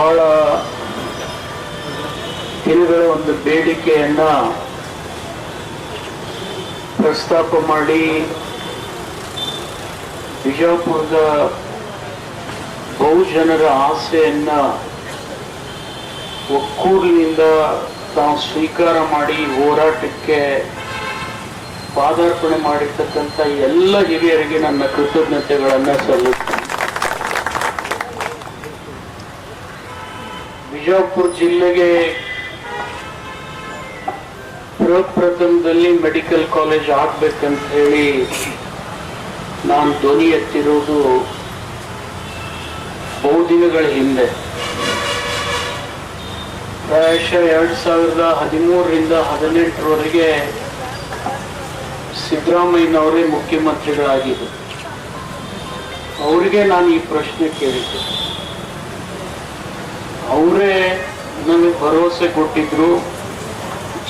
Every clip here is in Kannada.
ಬಹಳ ಹಿರಿಗಳ ಒಂದು ಬೇಡಿಕೆಯನ್ನ ಪ್ರಸ್ತಾಪ ಮಾಡಿ ಬಿಜಾಪುರದ ಬಹುಜನರ ಆಸೆಯನ್ನ ಒಕ್ಕೂರಿನಿಂದ ತಾವು ಸ್ವೀಕಾರ ಮಾಡಿ ಹೋರಾಟಕ್ಕೆ ಪಾದಾರ್ಪಣೆ ಮಾಡಿರ್ತಕ್ಕಂಥ ಎಲ್ಲ ಹಿರಿಯರಿಗೆ ನನ್ನ ಕೃತಜ್ಞತೆಗಳನ್ನ ಸಲ್ಲಿಸ್ತೇನೆ. ಬಿಜಾಪುರ ಜಿಲ್ಲೆಗೆ ಪ್ರಪ್ರಥಮದಲ್ಲಿ ಮೆಡಿಕಲ್ ಕಾಲೇಜ್ ಆಗ್ಬೇಕಂತ ಹೇಳಿ ನಾನು ಧ್ವನಿ ಎತ್ತಿರುವುದು ಬಹುದಿನಗಳ ಹಿಂದೆ. ಪ್ರಾಯಶಃ ಎರಡು ಸಾವಿರದ ಹದಿಮೂರರಿಂದ ಹದಿನೆಂಟರವರೆಗೆ ಸಿದ್ದರಾಮಯ್ಯನವರೇ ಮುಖ್ಯಮಂತ್ರಿಗಳಾಗಿದ್ದರು. ಅವರಿಗೆ ನಾನು ಈ ಪ್ರಶ್ನೆ ಕೇಳಿದ್ದೆ. ಅವರೇ ನನಗೆ ಭರವಸೆ ಕೊಟ್ಟಿದ್ರು.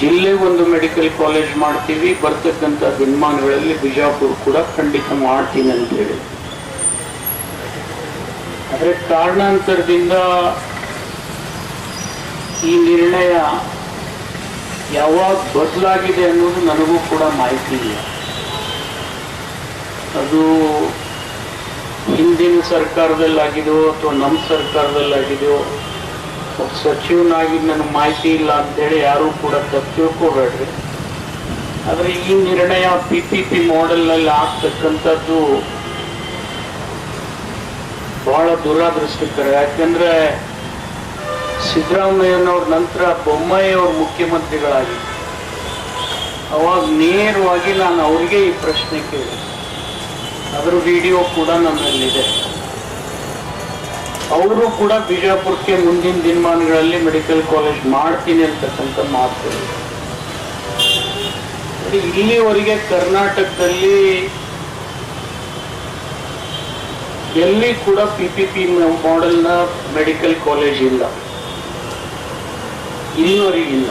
ಜಿಲ್ಲೆ ಒಂದು ಮೆಡಿಕಲ್ ಕಾಲೇಜ್ ಮಾಡ್ತೀವಿ, ಬರ್ತಕ್ಕಂಥ ದಿನಮಾನಗಳಲ್ಲಿ ಬಿಜಾಪುರ ಕೂಡ ಖಂಡಿತ ಮಾಡ್ತೀನಿ ಅಂತ ಹೇಳಿ. ಆದರೆ ಕಾರಣಾಂತರದಿಂದ ಈ ನಿರ್ಣಯ ಯಾವಾಗ ಬದಲಾಗಿದೆ ಅನ್ನೋದು ನನಗೂ ಕೂಡ ಮಾಹಿತಿ ಇಲ್ಲ. ಅದು ಹಿಂದಿನ ಸರ್ಕಾರದಲ್ಲಾಗಿದೆಯೋ ಅಥವಾ ನಮ್ಮ ಸರ್ಕಾರದಲ್ಲಾಗಿದೆಯೋ ಸಚಿವನಾಗಿ ನನಗೆ ಮಾಹಿತಿ ಇಲ್ಲ ಅಂತೇಳಿ ಯಾರೂ ಕೂಡ ತಿಳ್ಕೊಬೇಡ್ರಿ. ಆದರೆ ಈ ನಿರ್ಣಯ ಪಿ ಪಿ ಪಿ ಮಾಡೆಲ್ನಲ್ಲಿ ಆಗ್ತಕ್ಕಂಥದ್ದು ಬಹಳ ದುರಾದೃಷ್ಟಕರ. ಯಾಕಂದ್ರೆ ಸಿದ್ದರಾಮಯ್ಯನವ್ರ ನಂತರ ಬೊಮ್ಮಾಯಿ ಅವರು ಮುಖ್ಯಮಂತ್ರಿಗಳಾಗಿದ್ದರು. ಅವಾಗ ನೇರವಾಗಿ ನಾನು ಅವ್ರಿಗೆ ಈ ಪ್ರಶ್ನೆ ಕೇಳಿ ಅದರ ವಿಡಿಯೋ ಕೂಡ ನನ್ನಲ್ಲಿದೆ. ಅವರು ಕೂಡ ಬಿಜಾಪುರಕ್ಕೆ ಮುಂದಿನ ದಿನಮಾನಗಳಲ್ಲಿ ಮೆಡಿಕಲ್ ಕಾಲೇಜ್ ಮಾಡ್ತೀನಿ ಅಂತಕ್ಕಂಥ ಮಾತು. ಇಲ್ಲಿವರೆಗೆ ಕರ್ನಾಟಕದಲ್ಲಿ ಎಲ್ಲಿ ಕೂಡ ಪಿ ಪಿ ಪಿ ಮಾಡೆಲ್ನ ಮೆಡಿಕಲ್ ಕಾಲೇಜ್ ಇಲ್ಲ. ಇಲ್ಲಿವರೆಗಿಲ್ಲ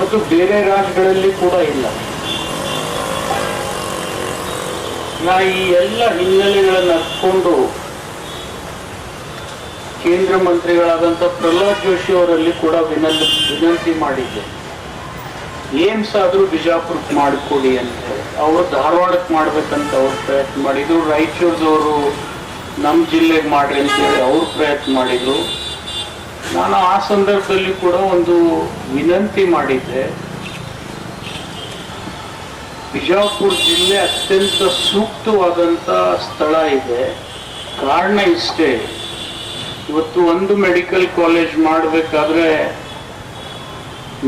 ಮತ್ತು ಬೇರೆ ರಾಜ್ಯಗಳಲ್ಲಿ ಕೂಡ ಇಲ್ಲ. ನಾ ಈ ಎಲ್ಲ ಹಿನ್ನೆಲೆಗಳನ್ನು ಹತ್ಕೊಂಡು ಕೇಂದ್ರ ಮಂತ್ರಿಗಳಾದಂಥ ಪ್ರಹ್ಲಾದ್ ಜೋಶಿ ಅವರಲ್ಲಿ ಕೂಡ ವಿನಂತಿ ವಿನಂತಿ ಮಾಡಿದ್ದೆ. ಏಮ್ಸ್ ಆದರೂ ಬಿಜಾಪುರಕ್ಕೆ ಮಾಡಿಕೊಡಿ ಅಂತ ಅವರು ಧಾರವಾಡಕ್ಕೆ ಮಾಡ್ಬೇಕಂತ ಅವ್ರು ಪ್ರಯತ್ನ ಮಾಡಿದ್ರು ರಾಯಚೂರ್ದವರು ನಮ್ಮ ಜಿಲ್ಲೆಗೆ ಮಾಡ್ರಿ ಅಂತ ಹೇಳಿ ಅವ್ರು ಪ್ರಯತ್ನ ಮಾಡಿದ್ರು. ನಾನು ಆ ಸಂದರ್ಭದಲ್ಲಿ ಕೂಡ ಒಂದು ವಿನಂತಿ ಮಾಡಿದ್ದೆ. ಬಿಜಾಪುರ ಜಿಲ್ಲೆ ಅತ್ಯಂತ ಸೂಕ್ತವಾದಂಥ ಸ್ಥಳ ಇದೆ. ಕಾರಣ ಇಷ್ಟೇ. ಇವತ್ತು ಒಂದು ಮೆಡಿಕಲ್ ಕಾಲೇಜ್ ಮಾಡಬೇಕಾದ್ರೆ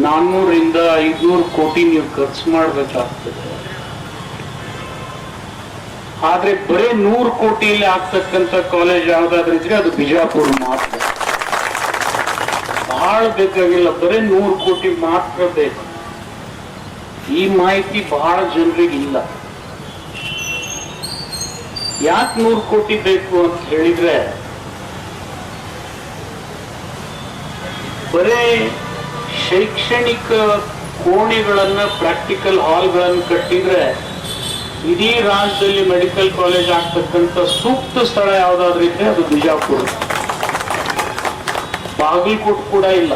ನಾನ್ನೂರಿಂದ ಐದುನೂರು ಕೋಟಿ ನೀವು ಖರ್ಚು ಮಾಡಬೇಕಾಗ್ತದೆ. ಆದ್ರೆ ಬರೀ ನೂರು ಕೋಟಿಯಲ್ಲಿ ಆಗ್ತಕ್ಕಂಥ ಕಾಲೇಜ್ ಯಾವ್ದಾದ್ರು ಇದ್ರೆ ಅದು ಬಿಜಾಪುರ ಮಾತ್ರ. ಬಹಳ ಬೇಕಾಗಿಲ್ಲ, ಬರೀ ನೂರು ಕೋಟಿ ಮಾತ್ರ ಬೇಕು. ಈ ಮಾಹಿತಿ ಬಹಳ ಜನರಿಗೆ ಇಲ್ಲ. ಯಾಕೆ ನೂರು ಕೋಟಿ ಬೇಕು ಅಂತ ಹೇಳಿದ್ರೆ ಬರೇ ಶೈಕ್ಷಣಿಕ ಕೋಣೆಗಳನ್ನು ಪ್ರಾಕ್ಟಿಕಲ್ ಹಾಲ್ಗಳನ್ನು ಕಟ್ಟಿದ್ರೆ ಇಡೀ ರಾಜ್ಯದಲ್ಲಿ ಮೆಡಿಕಲ್ ಕಾಲೇಜ್ ಆಗ್ತಕ್ಕಂಥ ಸೂಕ್ತ ಸ್ಥಳ ಯಾವುದಾದ್ರೂ ಇದ್ರೆ ಅದು ಬಿಜಾಪುರ. ಬಾಗಲಕೋಟ್ ಕೂಡ ಇಲ್ಲ.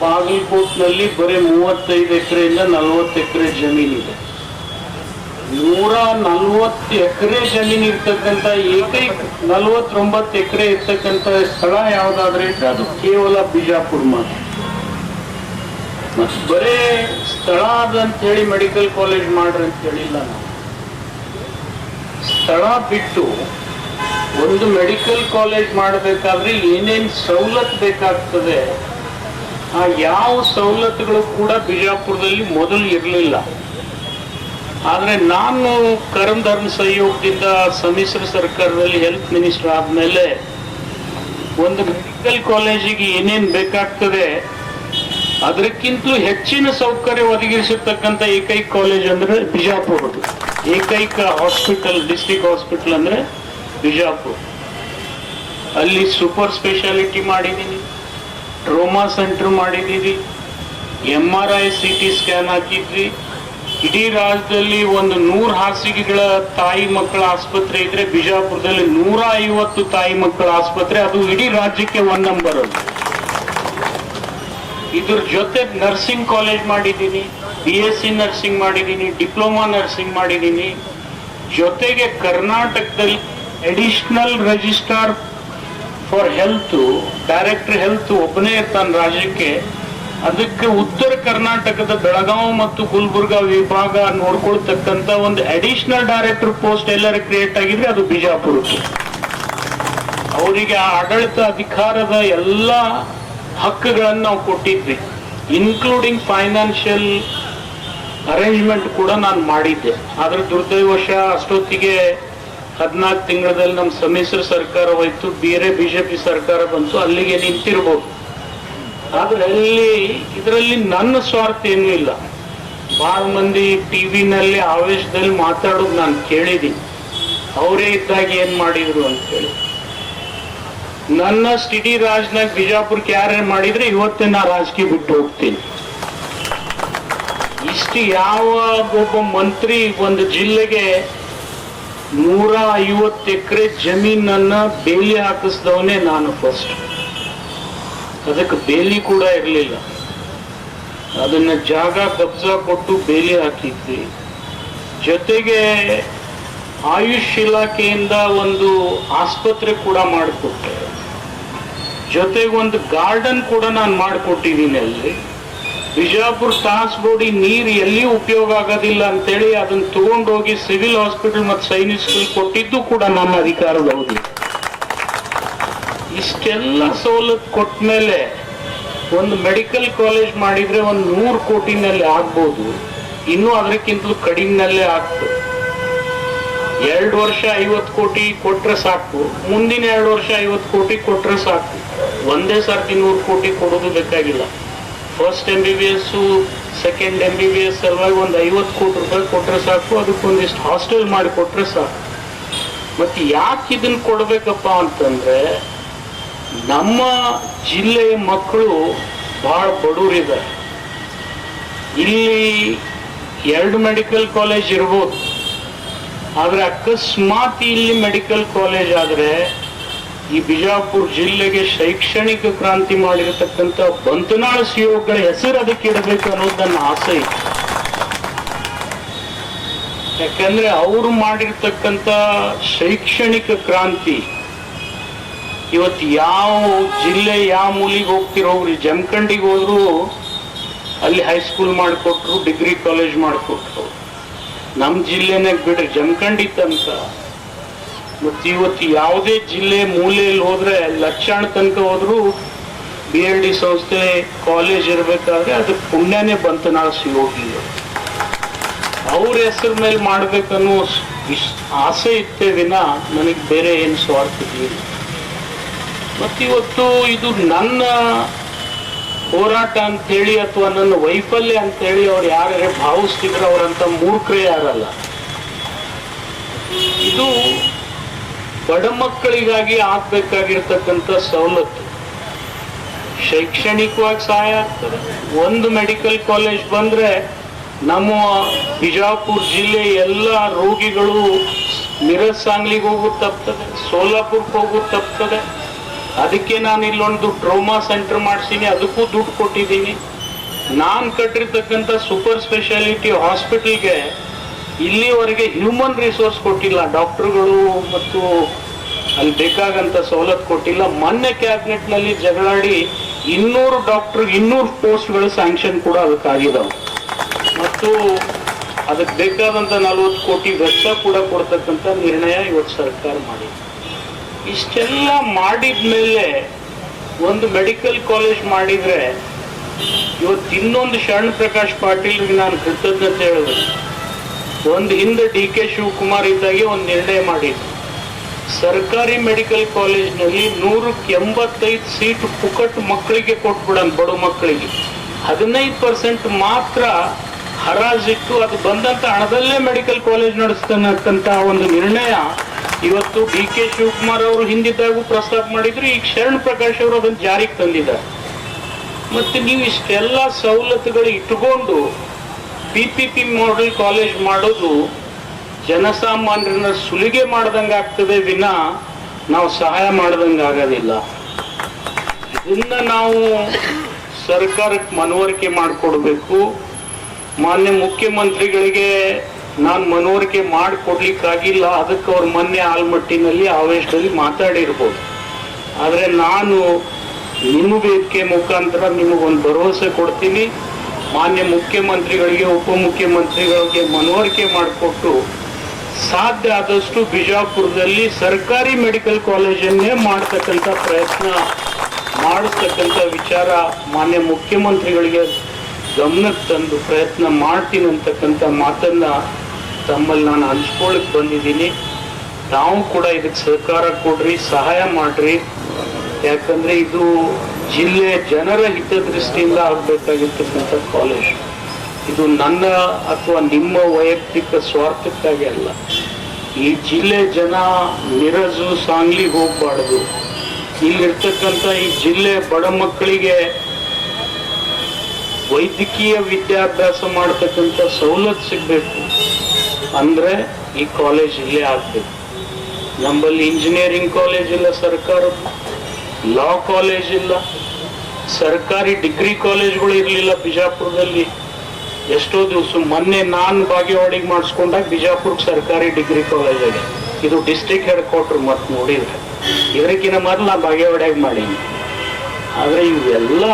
ಬಾಗಲಕೋಟ್ನಲ್ಲಿ ಬರೀ ಮೂವತ್ತೈದು ಎಕರೆಯಿಂದ ನಲವತ್ತು ಎಕರೆ ಜಮೀನಿದೆ. ನೂರ ನಲ್ವತ್ತು ಎಕರೆ ಜಮೀನು ಇರ್ತಕ್ಕಂಥ ಏಕೈಕ ನಲವತ್ತೊಂಬತ್ತು ಎಕರೆ ಇರ್ತಕ್ಕಂಥ ಸ್ಥಳ ಯಾವ್ದಾದ್ರೆ ಅದು ಕೇವಲ ಬಿಜಾಪುರ ಮಾತ್ರ. ಬರೇ ಸ್ಥಳ ಅದಂತ ಹೇಳಿ ಮೆಡಿಕಲ್ ಕಾಲೇಜ್ ಮಾಡ್ರಿ ಅಂತ ಹೇಳಿಲ್ಲ ನಾವು. ಸ್ಥಳ ಬಿಟ್ಟು ಒಂದು ಮೆಡಿಕಲ್ ಕಾಲೇಜ್ ಮಾಡಬೇಕಾದ್ರೆ ಏನೇನ್ ಸವಲತ್ತು ಬೇಕಾಗ್ತದೆ, ಆ ಯಾವ ಸವಲತ್ತುಗಳು ಕೂಡ ಬಿಜಾಪುರದಲ್ಲಿ ಮೊದಲು ಇರಲಿಲ್ಲ. ಆದ್ರೆ ನಾನು ಕರಮ್ ಧರ್ಮ ಸಹಯೋಗದಿಂದ ಸಮ್ಮಿಶ್ರ ಸರ್ಕಾರದಲ್ಲಿ ಹೆಲ್ತ್ ಮಿನಿಸ್ಟರ್ ಆದಮೇಲೆ ಒಂದು ಮೆಡಿಕಲ್ ಕಾಲೇಜಿಗೆ ಏನೇನು ಬೇಕಾಗ್ತದೆ, ಅದಕ್ಕಿಂತಲೂ ಹೆಚ್ಚಿನ ಸೌಕರ್ಯ ಒದಗಿಸಿರ್ತಕ್ಕಂಥ ಏಕೈಕ ಕಾಲೇಜ್ ಅಂದರೆ ಬಿಜಾಪುರ. ಏಕೈಕ ಹಾಸ್ಪಿಟಲ್ ಡಿಸ್ಟಿಕ್ ಹಾಸ್ಪಿಟಲ್ ಅಂದರೆ ಬಿಜಾಪುರ. ಅಲ್ಲಿ ಸೂಪರ್ ಸ್ಪೆಷಾಲಿಟಿ ಮಾಡಿದ್ದೀನಿ ಟ್ರೋಮಾ ಸೆಂಟರ್ ಮಾಡಿದ್ದೀವಿ M R I C T scan ಹಾಕಿದ್ವಿ. ಇಡೀ ರಾಜ್ಯದಲ್ಲಿ ಒಂದು ನೂರು ಹಾಸಿಗೆಗಳ ತಾಯಿ ಮಕ್ಕಳ ಆಸ್ಪತ್ರೆ ಇದ್ರೆ ಬಿಜಾಪುರದಲ್ಲಿ ನೂರ ಐವತ್ತು ತಾಯಿ ಮಕ್ಕಳ ಆಸ್ಪತ್ರೆ, ಅದು ಇಡೀ ರಾಜ್ಯಕ್ಕೆ ಒನ್ ನಂಬರ್ ಅದು. ಇದ್ರ ಜೊತೆ ನರ್ಸಿಂಗ್ ಕಾಲೇಜ್ ಮಾಡಿದ್ದೀನಿ ಬಿ ಎಸ್ ಸಿ ನರ್ಸಿಂಗ್ ಮಾಡಿದ್ದೀನಿ ಡಿಪ್ಲೊಮಾ ನರ್ಸಿಂಗ್ ಮಾಡಿದ್ದೀನಿ. ಜೊತೆಗೆ ಕರ್ನಾಟಕದಲ್ಲಿ additional registrar for health director health ಒಬ್ಬನೇ ಇರ್ತಾನೆ ರಾಜ್ಯಕ್ಕೆ. ಅದಕ್ಕೆ ಉತ್ತರ ಕರ್ನಾಟಕದ ಬೆಳಗಾವಿ ಮತ್ತು ಗುಲ್ಬುರ್ಗ ವಿಭಾಗ ನೋಡ್ಕೊಳ್ತಕ್ಕಂತ ಒಂದು ಅಡಿಷನಲ್ ಡೈರೆಕ್ಟರ್ ಪೋಸ್ಟ್ ಎಲ್ಲರ ಕ್ರಿಯೇಟ್ ಆಗಿದ್ರೆ ಅದು ಬಿಜಾಪುರ. ಅವರಿಗೆ ಆ ಆಡಳಿತ ಅಧಿಕಾರದ ಎಲ್ಲ ಹಕ್ಕುಗಳನ್ನು ನಾವು ಕೊಟ್ಟಿದ್ವಿ ಇನ್ಕ್ಲೂಡಿಂಗ್ ಫೈನಾನ್ಷಿಯಲ್ ಅರೇಂಜ್ಮೆಂಟ್ ಕೂಡ ನಾನು ಮಾಡಿದ್ದೆ. ಆದ್ರೆ ದುರ್ದೈವಶ ಅಷ್ಟೊತ್ತಿಗೆ ಹದಿನಾಲ್ಕು ತಿಂಗಳಲ್ಲಿ ನಮ್ಮ ಸಮ್ಮಿಶ್ರ ಸರ್ಕಾರ ಹೋಯ್ತು ಬೇರೆ ಬಿಜೆಪಿ ಸರ್ಕಾರ ಬಂತು, ಅಲ್ಲಿಗೆ ನಿಂತಿರ್ಬೋದು. ಆದ್ರೆ ಅಲ್ಲಿ ಇದರಲ್ಲಿ ನನ್ನ ಸ್ವಾರ್ಥ ಏನೂ ಇಲ್ಲ. ಬಹಳ ಮಂದಿ ಟಿವಿನಲ್ಲಿ ಆವೇಶದಲ್ಲಿ ಮಾತಾಡೋದು ನಾನು ಕೇಳಿದ್ದೀನಿ ಅವರೇ ಇದ್ದಾಗ ಏನ್ ಮಾಡಿದ್ರು ಅಂತ ಹೇಳಿ. ನನ್ನ ಸ್ಟಿಡಿ ರಾಜ್ನಾಗ ಬಿಜಾಪುರಕ್ಕೆ ಯಾರೇ ಮಾಡಿದ್ರೆ ಇವತ್ತೇ ನಾ ರಾಜಕೀಯ ಬಿಟ್ಟು ಹೋಗ್ತೀನಿ. ಇಷ್ಟು ಯಾವ ಒಬ್ಬ ಮಂತ್ರಿ ಒಂದು ಜಿಲ್ಲೆಗೆ ನೂರ ಐವತ್ತು ಎಕರೆ ಜಮೀನನ್ನ ಬೇಲಿ ಹಾಕಿಸ್ದವನೇ ನಾನು ಫಸ್ಟ್ ಅದಕ್ಕೆ ಬೇಲಿ ಕೂಡ ಇರಲಿಲ್ಲ. ಅದನ್ನ ಜಾಗ ಕಬ್ಜಾ ಕೊಟ್ಟು ಬೇಲಿ ಹಾಕಿದ್ವಿ. ಜೊತೆಗೆ ಆಯುಷ್ ಇಲಾಖೆಯಿಂದ ಒಂದು ಆಸ್ಪತ್ರೆ ಕೂಡ ಮಾಡಿಕೊಟ್ಟೆ. ಜೊತೆಗೆ ಒಂದು ಗಾರ್ಡನ್ ಕೂಡ ನಾನು ಮಾಡಿಕೊಟ್ಟಿದ್ದೀನಿ ಅಲ್ಲಿ. ಬಿಜಾಪುರ ಟಾಸ್ ಬೋಡಿ ನೀರು ಎಲ್ಲಿ ಉಪಯೋಗ ಆಗೋದಿಲ್ಲ ಅಂತೇಳಿ ಅದನ್ನ ತಗೊಂಡೋಗಿ ಸಿವಿಲ್ ಹಾಸ್ಪಿಟಲ್ ಮತ್ತು ಸೈನಿಕ್ ಸ್ಕೂಲ್ ಕೊಟ್ಟಿದ್ದು ಕೂಡ ನನ್ನ ಅಧಿಕಾರದ ಅವಧಿ ಇಷ್ಟೆಲ್ಲ ಸವಲತ್ತು ಕೊಟ್ಟ ಮೇಲೆ ಒಂದು ಮೆಡಿಕಲ್ ಕಾಲೇಜ್ ಮಾಡಿದ್ರೆ ಒಂದು ನೂರು ಕೋಟಿನಲ್ಲಿ ಆಗ್ಬೋದು. ಇನ್ನೂ ಅದಕ್ಕಿಂತಲೂ ಕಡಿಮೆನಲ್ಲೇ ಆಗ್ತದೆ. ಎರಡು ವರ್ಷ ಐವತ್ತು ಕೋಟಿ ಕೊಟ್ರೆ ಸಾಕು. ಮುಂದಿನ ಎರಡು ವರ್ಷ ಐವತ್ತು ಕೋಟಿ ಕೊಟ್ರೆ ಸಾಕು. ಒಂದೇ ಸರ್ತಿ ನೂರು ಕೋಟಿ ಕೊಡೋದು ಬೇಕಾಗಿಲ್ಲ. First M B B S second M B B S ಸಲುವಾಗಿ ಒಂದು ಐವತ್ತು ಕೋಟಿ ರೂಪಾಯಿ ಕೊಟ್ಟರೆ ಸಾಕು. ಅದಕ್ಕೊಂದಿಷ್ಟು ಹಾಸ್ಟೆಲ್ ಮಾಡಿ ಕೊಟ್ಟರೆ ಸಾಕು. ಮತ್ತೆ ಯಾಕೆ ಇದನ್ನು ಕೊಡಬೇಕಪ್ಪ ಅಂತಂದ್ರೆ ನಮ್ಮ ಜಿಲ್ಲೆಯ ಮಕ್ಕಳು ಬಹಳ ಬಡವರಿದ್ದಾರೆ ಇಲ್ಲಿ ಎರಡು ಮೆಡಿಕಲ್ ಕಾಲೇಜ್ ಇರ್ಬೋದು. ಆದರೆ ಅಕಸ್ಮಾತ್ ಇಲ್ಲಿ ಮೆಡಿಕಲ್ ಕಾಲೇಜ್ ಆದರೆ ಈ ಬಿಜಾಪುರ ಜಿಲ್ಲೆಗೆ ಶೈಕ್ಷಣಿಕ ಕ್ರಾಂತಿ ಮಾಡಿರತಕ್ಕಂಥ ಬಂತನಾಳ ಸಿಒಗಳ ಹೆಸರು ಅದಕ್ಕೆ ಇಡಬೇಕು ಅನ್ನೋದು ನನ್ನ ಆಸೆ ಇತ್ತು ಯಾಕಂದ್ರೆ ಅವರು ಮಾಡಿರ್ತಕ್ಕಂಥ ಶೈಕ್ಷಣಿಕ ಕ್ರಾಂತಿ ಇವತ್ತು ಯಾವ ಜಿಲ್ಲೆ, ಯಾವ ಮೂಲಿಗೆ ಹೋಗ್ತಿರೋಗ್ರಿ ಜಮಖಂಡಿಗೆ ಹೋದ್ರು, ಅಲ್ಲಿ ಹೈಸ್ಕೂಲ್ ಮಾಡಿಕೊಟ್ರು ಡಿಗ್ರಿ ಕಾಲೇಜ್ ಮಾಡಿಕೊಟ್ರು. ನಮ್ಮ ಜಿಲ್ಲೆನೇ ಬಿಡ್ರಿ, ಜಮಖಂಡಿ ತನಕ. ಮತ್ತು ಇವತ್ತು ಯಾವುದೇ ಜಿಲ್ಲೆ ಮೂಲೆಯಲ್ಲಿ ಹೋದರೆ, ಲಕ್ಷಾಣ ತನಕ ಹೋದ್ರು ಬಿ ಎಲ್ ಡಿ ಸಂಸ್ಥೆ ಕಾಲೇಜ್ ಇರಬೇಕಾದ್ರೆ ಅದು ಪುಣ್ಯನೇ ಬಂತು, ನಾವು ಸಿಗೋಗಿಲ್ಲ ಅವ್ರ ಹೆಸರು ಮೇಲೆ ಮಾಡ್ಬೇಕನ್ನೋ ಆಸೆ ಇತ್ತೇ ವಿನ ನನಗೆ ಬೇರೆ ಏನು ಸ್ವಾರ್ಥ ಇರಲಿಲ್ಲ ಮತ್ತಿವತ್ತು ಇದು ನನ್ನ ಹೋರಾಟ ಅಂತೇಳಿ ಅಥವಾ ನನ್ನ ವೈಫಲ್ಯ ಅಂತೇಳಿ ಅವ್ರು ಯಾರೇ ಭಾವಿಸ್ತಿದ್ರು ಅವರಂತ ಮೂರ್ಖರೇ ಯಾರಲ್ಲ. ಇದು ಬಡ ಮಕ್ಕಳಿಗಾಗಿ ಆಗ್ಬೇಕಾಗಿರ್ತಕ್ಕಂಥ ಸವಲತ್ತು. ಶೈಕ್ಷಣಿಕವಾಗಿ ಸಹಾಯ ಆಗ್ತದೆ. ಒಂದು ಮೆಡಿಕಲ್ ಕಾಲೇಜ್ ಬಂದ್ರೆ ನಮ್ಮ ಬಿಜಾಪುರ ಜಿಲ್ಲೆ ಎಲ್ಲ ರೋಗಿಗಳು ಮಿರಜ್ ಸಾಂಗ್ಲಿಗೆ ಹೋಗೋದು ತಪ್ತದೆ ಸೋಲಾಪುರಕ್ಕೆ ಹೋಗೋದು ತಪ್ತದೆ. ಅದಕ್ಕೆ ನಾನು ಇಲ್ಲೊಂದು ಟ್ರೋಮಾ ಸೆಂಟರ್ ಮಾಡಿಸೀನಿ, ಅದಕ್ಕೂ ದುಡ್ಡು ಕೊಟ್ಟಿದ್ದೀನಿ. ನಾನು ಕಟ್ಟಿರ್ತಕ್ಕಂಥ ಸೂಪರ್ ಸ್ಪೆಷಾಲಿಟಿ ಹಾಸ್ಪಿಟಲ್ಗೆ ಇಲ್ಲಿವರೆಗೆ ಹ್ಯೂಮನ್ ರಿಸೋರ್ಸ್ ಕೊಟ್ಟಿಲ್ಲ. ಡಾಕ್ಟ್ರುಗಳು ಮತ್ತು ಅಲ್ಲಿ ಬೇಕಾಗಂತ ಸವಲತ್ತು ಕೊಟ್ಟಿಲ್ಲ. ಮೊನ್ನೆ ಕ್ಯಾಬಿನೆಟ್ನಲ್ಲಿ ಜಗಳಾಡಿ ಇನ್ನೂರು ಡಾಕ್ಟರ್, ಇನ್ನೂರು ಪೋಸ್ಟ್ಗಳು ಸ್ಯಾಂಕ್ಷನ್ ಕೂಡ ಅದಕ್ಕಾಗಿದ್ದಾವೆ ಮತ್ತು ಅದಕ್ಕೆ ಬೇಕಾದಂಥ ನಲವತ್ತು ಕೋಟಿ ವೆಚ್ಚ ಕೂಡ ಕೊಡ್ತಕ್ಕಂಥ ನಿರ್ಣಯ ಇವತ್ತು ಸರ್ಕಾರ ಮಾಡಿದೆ. ಇಷ್ಟೆಲ್ಲ ಮಾಡಿದ್ಮೇಲೆ ಒಂದು ಮೆಡಿಕಲ್ ಕಾಲೇಜ್ ಮಾಡಿದ್ರೆ ಇವತ್ತು ಇನ್ನೊಂದು ಶರಣ್ ಪ್ರಕಾಶ್ ಪಾಟೀಲ್ಗೆ ನಾನು ಕೃತಜ್ಞತೆ ಹೇಳಿದ್ರು ಒಂದು ಹಿಂದೆ ಡಿ ಕೆ ಶಿವಕುಮಾರ್ ಇದ್ದಾಗೆ ಒಂದು ನಿರ್ಣಯ ಮಾಡಿದ್ರು ಸರ್ಕಾರಿ ಮೆಡಿಕಲ್ ಕಾಲೇಜ್ನಲ್ಲಿ ನೂರಕ್ಕೆ ಎಂಬತ್ತೈದು ಸೀಟ್ ಪುಕಟ್ ಮಕ್ಕಳಿಗೆ ಕೊಟ್ಬಿಡೋಣ ಬಡ ಮಕ್ಕಳಿಗೆ. ಹದಿನೈದು ಪರ್ಸೆಂಟ್ ಮಾತ್ರ ಹರಾಜಿಟ್ಟು ಅದು ಬಂದಂತ ಹಣದಲ್ಲೇ ಮೆಡಿಕಲ್ ಕಾಲೇಜ್ ನಡೆಸ್ತಕ್ಕಂತ ಒಂದು ನಿರ್ಣಯ ಇವತ್ತು ಡಿ ಕೆ ಶಿವಕುಮಾರ್ ಅವರು ಹಿಂದಿದ್ದಾಗೂ ಪ್ರಸ್ತಾಪ ಮಾಡಿದ್ರು, ಈಗ ಶರಣ್ ಪ್ರಕಾಶ್ ಅವರು ಅದನ್ನು ಜಾರಿಗೆ ತಂದಿದ್ದಾರೆ. ಮತ್ತೆ ನೀವು ಇಷ್ಟೆಲ್ಲ ಸವಲತ್ತುಗಳು ಇಟ್ಟುಕೊಂಡು P P P model college ಮಾಡೋದು ಜನಸಾಮಾನ್ಯರನ್ನ ಸುಲಿಗೆ ಮಾಡ್ದಂಗೆ ಆಗ್ತದೆ ವಿನ ನಾವು ಸಹಾಯ ಮಾಡ್ದಂಗೆ ಆಗೋದಿಲ್ಲ. ಇದನ್ನ ನಾವು ಸರ್ಕಾರಕ್ಕೆ ಮನವರಿಕೆ ಮಾಡಿಕೊಡ್ಬೇಕು. ಮಾನ್ಯ ಮುಖ್ಯಮಂತ್ರಿಗಳಿಗೆ ನಾನು ಮನವರಿಕೆ ಮಾಡಿಕೊಡ್ಲಿಕ್ಕಾಗಿಲ್ಲ, ಅದಕ್ಕೆ ಅವ್ರು ಮೊನ್ನೆ ಆಲ್ಮಟ್ಟಿನಲ್ಲಿ ಆವೇಶದಲ್ಲಿ ಮಾತಾಡಿರ್ಬೋದು. ಆದರೆ ನಾನು ನಿಮ್ಮ ವೇದಿಕೆ ಮುಖಾಂತರ ನಿಮಗೊಂದು ಭರವಸೆ ಕೊಡ್ತೀನಿ. ಮಾನ್ಯ ಮುಖ್ಯಮಂತ್ರಿಗಳಿಗೆ, ಉಪಮುಖ್ಯಮಂತ್ರಿಗಳಿಗೆ ಮನವರಿಕೆ ಮಾಡಿಕೊಟ್ಟು ಸಾಧ್ಯ ಆದಷ್ಟು ಬಿಜಾಪುರದಲ್ಲಿ ಸರ್ಕಾರಿ ಮೆಡಿಕಲ್ ಕಾಲೇಜನ್ನೇ ಮಾಡ್ತಕ್ಕಂಥ ಪ್ರಯತ್ನ, ಮಾಡಿಸ್ತಕ್ಕಂಥ ವಿಚಾರ ಮಾನ್ಯ ಮುಖ್ಯಮಂತ್ರಿಗಳಿಗೆ ಗಮನಕ್ಕೆ ತಂದು ಪ್ರಯತ್ನ ಮಾಡ್ತೀನಿ ಅಂತಕ್ಕಂಥ ಮಾತನ್ನ ತಮ್ಮಲ್ಲಿ ನಾನು ಹಂಚ್ಕೊಳ್ಳಕ್ ಬಂದಿದ್ದೀನಿ. ನಾವು ಕೂಡ ಇದಕ್ಕೆ ಸಹಕಾರ ಕೊಡ್ರಿ, ಸಹಾಯ ಮಾಡ್ರಿ. ಯಾಕಂದ್ರೆ ಇದು ಜಿಲ್ಲೆ ಜನರ ಹಿತದೃಷ್ಟಿಯಿಂದ ಆಗ್ಬೇಕಾಗಿರ್ತಕ್ಕಂಥ ಕಾಲೇಜ್ ಇದು ನನ್ನ ಅಥವಾ ನಿಮ್ಮ ವೈಯಕ್ತಿಕ ಸ್ವಾರ್ಥಕ್ಕಾಗಿ ಅಲ್ಲ. ಈ ಜಿಲ್ಲೆ ಜನ ಮಿರಜು ಸಾಂಗ್ಲಿಗೆ ಹೋಗ್ಬಾರ್ದು. ಇಲ್ಲಿರ್ತಕ್ಕಂಥ ಈ ಜಿಲ್ಲೆ ಬಡ ಮಕ್ಕಳಿಗೆ ವೈದ್ಯಕೀಯ ವಿದ್ಯಾಭ್ಯಾಸ ಮಾಡತಕ್ಕಂಥ ಸವಲತ್ತು ಸಿಗಬೇಕು. ಅಂದ್ರೆ ಈ ಕಾಲೇಜ್ ಇಲ್ಲೇ ಆಗ್ಬೇಕು. ನಮ್ಮಲ್ಲಿ ಇಂಜಿನಿಯರಿಂಗ್ ಕಾಲೇಜ್ ಇಲ್ಲ, ಸರ್ಕಾರ. ಲಾ ಕಾಲೇಜ್ ಇಲ್ಲ. ಸರ್ಕಾರಿ ಡಿಗ್ರಿ ಕಾಲೇಜ್ಗಳು ಇರಲಿಲ್ಲ ಬಿಜಾಪುರದಲ್ಲಿ. ಎಷ್ಟೋ ದಿವಸ ಮೊನ್ನೆ ನಾನು ಬಾಗೇವಾಡಿಗೆ ಮಾಡಿಸ್ಕೊಂಡಾಗ ಬಿಜಾಪುರ್ ಸರ್ಕಾರಿ ಡಿಗ್ರಿ ಕಾಲೇಜ್ ಆಗಿದೆ ಇದು ಡಿಸ್ಟ್ರಿಕ್ಟ್ ಹೆಡ್ ಕ್ವಾರ್ಟರ್ ಮತ್ತೆ ನೋಡಿದ್ರೆ. ಇದಕ್ಕಿಂತ ಮೊದಲು ನಾನು ಬಾಗೇವಾಡಿಯಾಗಿ ಮಾಡೀನಿ. ಆದರೆ ಇವೆಲ್ಲ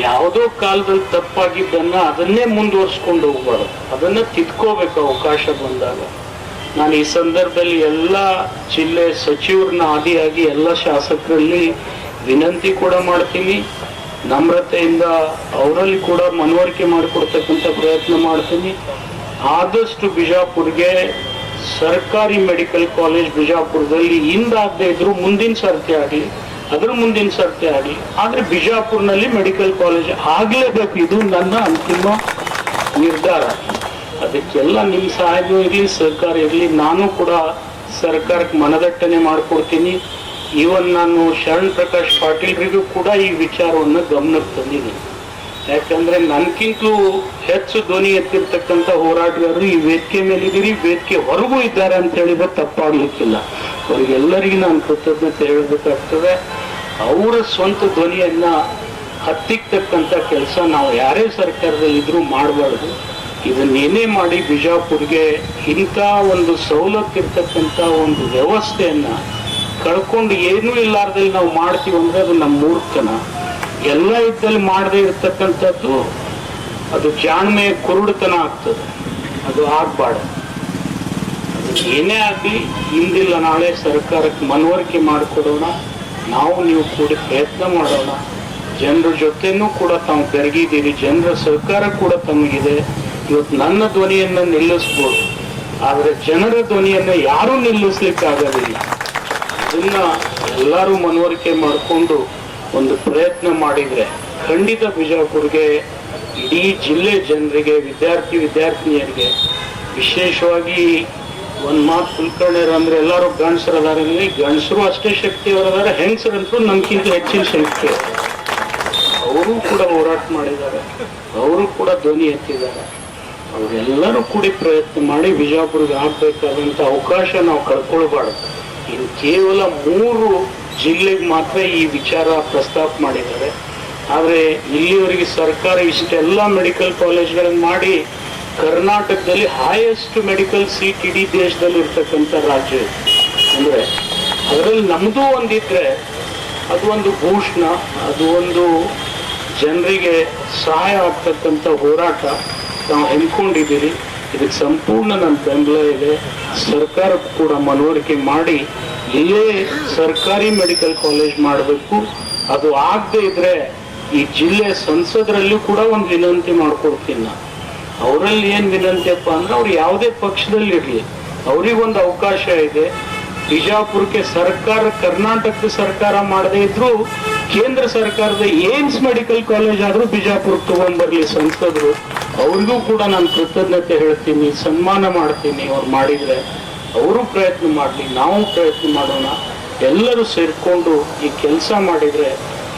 ಯಾವುದೋ ಕಾಲದಲ್ಲಿ ತಪ್ಪಾಗಿದ್ದನ್ನ ಅದನ್ನೇ ಮುಂದುವರ್ಸ್ಕೊಂಡು ಹೋಗ್ಬಾರ್ದು. ಅದನ್ನ ತಿದ್ಕೋಬೇಕು ಅವಕಾಶ ಬಂದಾಗ. ನಾನು ಈ ಸಂದರ್ಭದಲ್ಲಿ ಎಲ್ಲ ಜಿಲ್ಲೆ ಸಚಿವರನ್ನ ಆದಿಯಾಗಿ ಎಲ್ಲ ಶಾಸಕರಲ್ಲಿ ವಿನಂತಿ ಕೂಡ ಮಾಡ್ತೀನಿ. ನಮ್ರತೆಯಿಂದ ಅವರಲ್ಲಿ ಕೂಡ ಮನವರಿಕೆ ಮಾಡಿಕೊಡ್ತಕ್ಕಂಥ ಪ್ರಯತ್ನ ಮಾಡ್ತೀನಿ. ಆದಷ್ಟು ಬಿಜಾಪುರ್ಗೆ ಸರ್ಕಾರಿ ಮೆಡಿಕಲ್ ಕಾಲೇಜ್ ಬಿಜಾಪುರದಲ್ಲಿ ಹಿಂದಾಗದೇ ಇದ್ರು ಮುಂದಿನ ಸರ್ತಿ ಆಗಲಿ ಅದ್ರ ಮುಂದಿನ ಸರ್ತಿ ಆಗಲಿ ಆದ್ರೆ ಬಿಜಾಪುರ್ನಲ್ಲಿ ಮೆಡಿಕಲ್ ಕಾಲೇಜ್ ಆಗ್ಲೇಬೇಕು. ಇದು ನನ್ನ ಅಂತಿಮ ನಿರ್ಧಾರ. ಅದಕ್ಕೆಲ್ಲ ನಿಮ್ಮ ಸಹಾಯವೂ ಇರಲಿ, ಸರ್ಕಾರ ಇರಲಿ. ನಾನು ಕೂಡ ಸರ್ಕಾರಕ್ಕೆ ಮನದಟ್ಟಣೆ ಮಾಡ್ಕೊಡ್ತೀನಿ. ಈವನ್ ನಾನು ಶರಣ್ ಪ್ರಕಾಶ್ ಪಾಟೀಲ್ರಿಗೂ ಕೂಡ ಈ ವಿಚಾರವನ್ನು ಗಮನಕ್ಕೆ ತಂದಿದ್ದೀನಿ. ಯಾಕಂದ್ರೆ ನನ್ಗಿಂತಲೂ ಹೆಚ್ಚು ಧ್ವನಿ ಎತ್ತಿರ್ತಕ್ಕಂಥ ಹೋರಾಟಗಾರರು ಈ ವೇದಿಕೆ ಮೇಲಿದ್ದೀರಿ. ವೇದಿಕೆ ಹೊರಗೂ ಇದ್ದಾರೆ ಅಂತ ಹೇಳಿದ್ರೆ ತಪ್ಪಾಗ್ಲಿಕ್ಕಿಲ್ಲ. ಅವರಿಗೆಲ್ಲರಿಗೂ ನಾನು ಕೃತಜ್ಞತೆ ಹೇಳಬೇಕಾಗ್ತದೆ. ಅವರ ಸ್ವಂತ ಧ್ವನಿಯನ್ನ ಹತ್ತಿಕ್ಕತಕ್ಕಂಥ ಕೆಲಸ ನಾವು ಯಾರೇ ಸರ್ಕಾರದಲ್ಲಿ ಇದ್ರೂ ಮಾಡಬಾರ್ದು. ಇದನ್ನೇನೇ ಮಾಡಿ ಬಿಜಾಪುರ್ಗೆ ಇಂಥ ಒಂದು ಸವಲತ್ತು ಇರ್ತಕ್ಕಂಥ ಒಂದು ವ್ಯವಸ್ಥೆಯನ್ನ ಕಳ್ಕೊಂಡು ಏನೂ ಇಲ್ಲಾರ್ದಲ್ಲಿ ನಾವು ಮಾಡ್ತೀವಿ ಅಂದ್ರೆ ಅದು ನಮ್ಮ ಮೂರ್ತನ ಎಲ್ಲ ಇದ್ದಲ್ಲಿ ಮಾಡದೇ ಇರ್ತಕ್ಕಂಥದ್ದು ಅದು ಜಾಣ್ಮೆ ಕುರುಡುತನ ಆಗ್ತದೆ. ಅದು ಆಗ್ಬಾರ್ದು. ಏನೇ ಆಗಲಿ, ಹಿಂದಿಲ್ಲ, ನಾಳೆ ಸರ್ಕಾರಕ್ಕೆ ಮನವರಿಕೆ ಮಾಡಿಕೊಡೋಣ. ನಾವು ನೀವು ಕೂಡಿ ಪ್ರಯತ್ನ ಮಾಡೋಣ. ಜನರ ಜೊತೆನೂ ಕೂಡ ತಾವು ಬೆರಗಿದ್ದೀರಿ. ಜನರ ಸಹಕಾರ ಕೂಡ ತಮಗಿದೆ. ಇವತ್ತು ನನ್ನ ಧ್ವನಿಯನ್ನ ನಿಲ್ಲಿಸ್ಬೋದು. ಆದರೆ ಜನರ ಧ್ವನಿಯನ್ನ ಯಾರೂ ನಿಲ್ಲಿಸ್ಲಿಕ್ಕೆ ಆಗೋದಿಲ್ಲ ಅದನ್ನ ಎಲ್ಲರೂ ಮನವರಿಕೆ ಮಾಡಿಕೊಂಡು ಒಂದು ಪ್ರಯತ್ನ ಮಾಡಿದ್ರೆ ಖಂಡಿತ ಬಿಜಾಪುರ್ಗೆ, ಇಡೀ ಜಿಲ್ಲೆ ಜನರಿಗೆ, ವಿದ್ಯಾರ್ಥಿ, ವಿದ್ಯಾರ್ಥಿನಿಯರಿಗೆ ವಿಶೇಷವಾಗಿ ಒಂದ್ ಮಾತು ಕುಲಕರ್ಣಿಯರು ಅಂದ್ರೆ ಎಲ್ಲರೂ ಗಂಡಸರು ಅದಾರ. ಇಲ್ಲಿ ಗಂಡಸರು ಅಷ್ಟೇ ಶಕ್ತಿಯವರದಾರೆ, ಹೆಂಗಸರಂತೂ ನಮ್ಗಿಂತ ಹೆಚ್ಚಿನ ಶಕ್ತಿ. ಅವರು ಕೂಡ ಹೋರಾಟ ಮಾಡಿದ್ದಾರೆ. ಅವರು ಕೂಡ ಧ್ವನಿ ಎತ್ತಿದ್ದಾರೆ. ಅವರೆಲ್ಲರೂ ಕೂಡಿ ಪ್ರಯತ್ನ ಮಾಡಿ ಬಿಜಾಪುರ್ಗೆ ಆಗ್ಬೇಕಾದಂತ ಅವಕಾಶ ನಾವು ಕಳ್ಕೊಳ್ಬಾರ್ದು. ಇದು ಕೇವಲ ಮೂರು ಜಿಲ್ಲೆಗೆ ಮಾತ್ರ ಈ ವಿಚಾರ ಪ್ರಸ್ತಾಪ ಮಾಡಿದ್ದಾರೆ. ಆದ್ರೆ ಇಲ್ಲಿವರೆಗೆ ಸರ್ಕಾರ ಇಷ್ಟೆಲ್ಲ ಮೆಡಿಕಲ್ ಕಾಲೇಜ್ಗಳನ್ನು ಮಾಡಿ ಕರ್ನಾಟಕದಲ್ಲಿ ಹೈಯೆಸ್ಟ್ ಮೆಡಿಕಲ್ ಸೀಟ್ ಇಡೀ ದೇಶದಲ್ಲಿ ಇರ್ತಕ್ಕಂಥ ರಾಜ್ಯ. ಅಂದ್ರೆ ಅದರಲ್ಲಿ ನಮ್ದು ಒಂದಿದ್ರೆ ಅದು ಒಂದು ಭೂಷಣ, ಅದು ಒಂದು ಜನರಿಗೆ ಸಹಾಯ ಆಗ್ತಕ್ಕಂಥ ಹೋರಾಟ ನಾವು ಹೆಮ್ಕೊಂಡಿದ್ದೀರಿ ಇದಕ್ಕೆ ಸಂಪೂರ್ಣ ನನ್ನ ಬೆಂಬಲ ಇದೆ. ಸರ್ಕಾರ ಕೂಡ ಮನವರಿಕೆ ಮಾಡಿ, ಇಲ್ಲೇ ಸರ್ಕಾರಿ ಮೆಡಿಕಲ್ ಕಾಲೇಜ್ ಮಾಡಬೇಕು. ಅದು ಆಗದೆ ಇದ್ರೆ ಈ ಜಿಲ್ಲೆ ಸಂಸದರಲ್ಲೂ ಕೂಡ ಒಂದು ವಿನಂತಿ ಮಾಡ್ಕೊಡ್ತೀನಿ ಅವರಲ್ಲಿ ಏನ್ ವಿನಂತಿಯಪ್ಪ ಅಂದ್ರೆ ಅವ್ರು ಯಾವುದೇ ಪಕ್ಷದಲ್ಲಿ ಇರ್ಲಿ ಅವ್ರಿಗೊಂದು ಅವಕಾಶ ಇದೆ. ಬಿಜಾಪುರಕ್ಕೆ ಸರ್ಕಾರ, ಕರ್ನಾಟಕದ ಸರ್ಕಾರ ಮಾಡದೇ ಇದ್ರು ಕೇಂದ್ರ ಸರ್ಕಾರದ ಏಮ್ಸ್ ಮೆಡಿಕಲ್ ಕಾಲೇಜ್ ಆದ್ರೂ ಬಿಜಾಪುರಕ್ಕೆ ತಗೊಂಡ್ಬರ್ಲಿ ಸಂಸದರು. ಅವ್ರಿಗೂ ಕೂಡ ನಾನು ಕೃತಜ್ಞತೆ ಹೇಳ್ತೀನಿ, ಸನ್ಮಾನ ಮಾಡ್ತೀನಿ ಅವ್ರು ಮಾಡಿದ್ರೆ. ಅವರು ಪ್ರಯತ್ನ ಮಾಡಲಿ, ನಾವು ಪ್ರಯತ್ನ ಮಾಡೋಣ. ಎಲ್ಲರೂ ಸೇರಿಕೊಂಡು ಈ ಕೆಲಸ ಮಾಡಿದ್ರೆ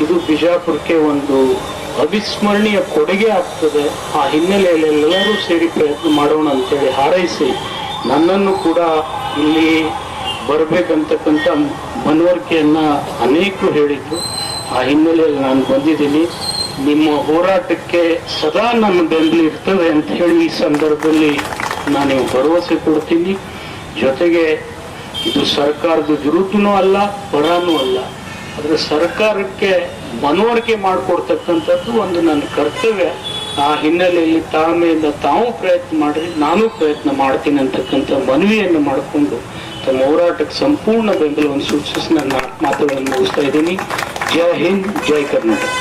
ಇದು ಬಿಜಾಪುರಕ್ಕೆ ಒಂದು ಅವಿಸ್ಮರಣೀಯ ಕೊಡುಗೆ ಆಗ್ತದೆ. ಆ ಹಿನ್ನೆಲೆಯಲ್ಲಿ ಎಲ್ಲರೂ ಸೇರಿ ಪ್ರಯತ್ನ ಮಾಡೋಣ ಅಂತೇಳಿ ಹಾರೈಸಿ, ನನ್ನನ್ನು ಕೂಡ ಇಲ್ಲಿ ಬರಬೇಕಂತಕ್ಕಂಥ ಮನವರಿಕೆಯನ್ನು ಅನೇಕರು ಹೇಳಿದ್ರು. ಆ ಹಿನ್ನೆಲೆಯಲ್ಲಿ ನಾನು ಬಂದಿದ್ದೀನಿ. ನಿಮ್ಮ ಹೋರಾಟಕ್ಕೆ ಸದಾ ನನ್ನ ಬೆಂಬಲ ಇರ್ತದೆ ಅಂತ ಹೇಳಿ ಈ ಸಂದರ್ಭದಲ್ಲಿ ನಾನು ಭರವಸೆ ಕೊಡ್ತೀನಿ. ಜೊತೆಗೆ ಇದು ಸರ್ಕಾರದ ವಿರುದ್ಧನೂ ಅಲ್ಲ, ಪರಾನೂ ಅಲ್ಲ. ಆದರೆ ಸರ್ಕಾರಕ್ಕೆ ಮನವರಿಕೆ ಮಾಡಿಕೊಡ್ತಕ್ಕಂಥದ್ದು ಒಂದು ನನ್ನ ಕರ್ತವ್ಯ. ಆ ಹಿನ್ನೆಲೆಯಲ್ಲಿ ತಾಳ್ಮೆಯಿಂದ ತಾವು ಪ್ರಯತ್ನ ಮಾಡ್ರಿ, ನಾನು ಪ್ರಯತ್ನ ಮಾಡ್ತೀನಿ ಅಂತಕ್ಕಂಥ ಮನವಿಯನ್ನು ಮಾಡಿಕೊಂಡು ತಮ್ಮ ಹೋರಾಟಕ್ಕೆ ಸಂಪೂರ್ಣ ಬೆಂಬಲವನ್ನು ಸೂಚಿಸಿ ನನ್ನ ಮಾತುಗಳನ್ನು ಮುಗಿಸ್ತಾ ಇದ್ದೀನಿ. ಜೈ ಹಿಂದ್, ಜೈ ಕರ್ನಾಟಕ.